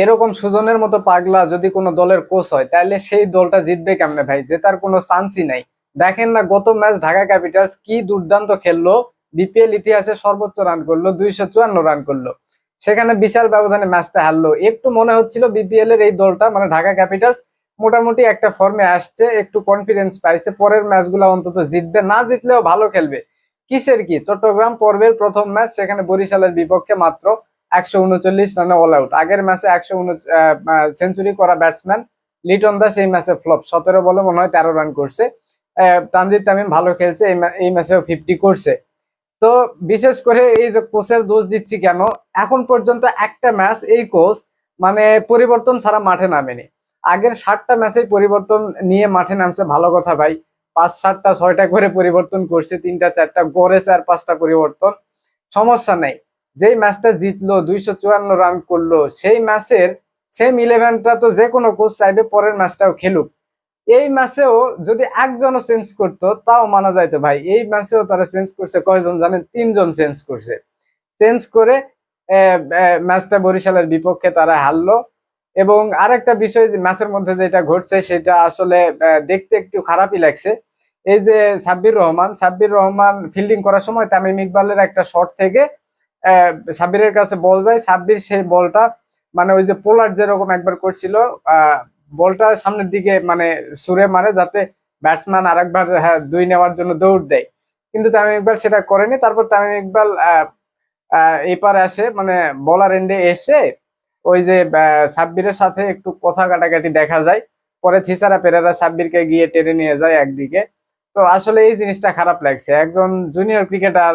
এরকম সুজনের মতো পাগলা যদি কোনো দলের কোচ হয়, তাহলে সেই দলটা জিতবে কেমনে ভাই? জেতার কোনো চান্সই নাই। দেখেন না গত ম্যাচ ঢাকা ক্যাপিটালস কি দুর্দান্ত খেললো। বিপিএল ইতিহাসে সর্বোচ্চ রান করল, দুইশো চুয়ান্ন রান করল। সেখানে বিশাল ব্যবধানে ম্যাচটা হারলো। একটু মনে হচ্ছিল বিপিএল এর এই দলটা মানে ঢাকা ক্যাপিটালস মোটামুটি একটা ফর্মে আসছে, একটু কনফিডেন্স পাইছে, পরের ম্যাচগুলো অন্তত জিতবে। না জিতলেও ভালো খেলবে। কিসের কি? চট্টগ্রাম পর্বের প্রথম ম্যাচ সেখানে বরিশালের বিপক্ষে মাত্র একশো উনচল্লিশ রানে অল আউট আগের ম্যাচে একশো সেঞ্চুরি করা ব্যাটসম্যান লিটন দাস এই ম্যাচে ফ্লপ সতেরো বলে মনে হয় তেরো রান করছে। তানজিদ তামিম ভালো খেলছে, এই ম্যাচেও ফিফটি করছে। তো বিশেষ করে এই যে কোচের দোষ দিচ্ছি কেন? এখন পর্যন্ত একটা ম্যাচ এই কোচ মানে পরিবর্তন ছাড়া মাঠে নামেনি। আগের ষাটটা ম্যাচেই পরিবর্তন নিয়ে মাঠে নামছে, ভালো কথা ভাই। পাঁচ সাতটা ছয়টা করে পরিবর্তন করছে, তিনটা চারটা গড়ে চার পাঁচটা পরিবর্তন। সমস্যা নেই। যেই ম্যাচটা জিতলো, দুইশো চুয়ান্ন রান করল, সেই ম্যাচের সেম ইলেভেনটা তো যে কোনো কোচ চাইবে পরের ম্যাচটাও খেলুক। এই ম্যাচেও যদি একজনও চেঞ্জ করতো, তাও মানা যাইতো ভাই। এই ম্যাচেও তারা চেঞ্জ করছে, কয়জন জানেন? তিনজন চেঞ্জ করছে। চেঞ্জ করে ম্যাচটা বরিশালের বিপক্ষে তারা হারলো। এবং আরেকটা বিষয় ম্যাচের মধ্যে যেটা ঘটছে, সেটা আসলে দেখতে একটু খারাপই লাগছে। এই যে সাব্বির রহমান সাব্বির রহমান ফিল্ডিং করার সময় তামিম ইকবালের একটা শট থেকে সাব্বিরের কাছে বল যায়। সাব্বির সেই বলটা মানে ওই যে পোলার যেরকম একবার করছিল বলটা সামনের দিকে মানে সুরে মারে যাতে ব্যাটসম্যান আরেকবার হ্যাঁ, দুই নেওয়ার জন্য দৌড় দেয়। কিন্তু তামিম ইকবাল সেটা করেনি। তারপর তামিম ইকবাল এপারে আসে মানে বলার এন্ডে এসে ওই যে সাব্বিরের সাথে একটু কথা কাটাকাটি দেখা যায়। পরে থিসারা পেরেরা সাব্বিরকে গিয়ে টেনে নিয়ে যায় একদিকে। তো আসলে এই জিনিসটা খারাপ লাগছে। একজন জুনিয়র ক্রিকেটার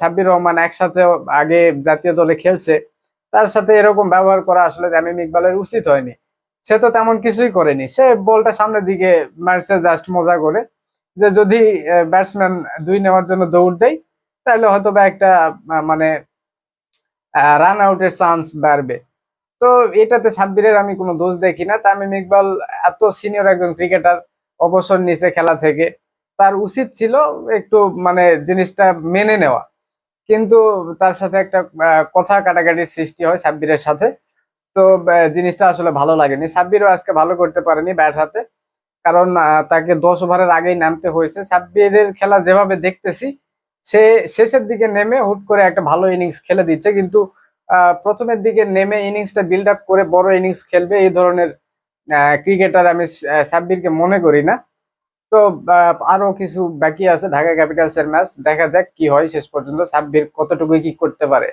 সাব্বির রহমান একসাথে আগে জাতীয় দলে খেলছে, তার সাথে এরকম ব্যবহার করা আসলে তামিম ইকবালের উচিত হয়নি। সে তো তেমন কিছুই করেনি। সে বলটা সামনের দিকে মারছে জাস্ট মজা করে। যে যদি ব্যাটসম্যান দুই নেওয়ার জন্য দৌড় দেয়, তাহলে হয়তো বা একটা মানে রান আউটের চান্স বাড়বে। তো এটাতে সাব্বিরের আমি কোনো দোষ দেখি না। তামিম ইকবাল এত সিনিয়র একজন ক্রিকেটার অবসর নিছে খেলা থেকে। তার উচিত ছিল একটু মানে জিনিসটা মেনে নেওয়া। কিন্তু তার সাথে একটা কথা কাটাকাটির সৃষ্টি হয় সাব্বিরের সাথে। তো জিনিসটা আসলে ভালো লাগেনি। সাব্বিরও আজকে ভালো করতে পারেনি ব্যাট হাতে। কারণ তাকে দশ ওভারের আগেই নামতে হয়েছে। সাব্বিরের খেলা যেভাবে দেখতেছি, সে শেষের দিকে নেমে হুট করে একটা ভালো ইনিংস খেলে দিচ্ছে। কিন্তু প্রথমের দিকে নেমে ইনিংসটা বিল্ড আপ করে বড় ইনিংস খেলবে, এই ধরনের ক্রিকেটার আমি সাব্বিরকে মনে করি না। তো আরও কিছু বাকি আছে ঢাকা ক্যাপিটালস এর ম্যাচ। দেখা যাক কি হয় শেষ পর্যন্ত। সাব্বির কতটুকু কি করতে পারে?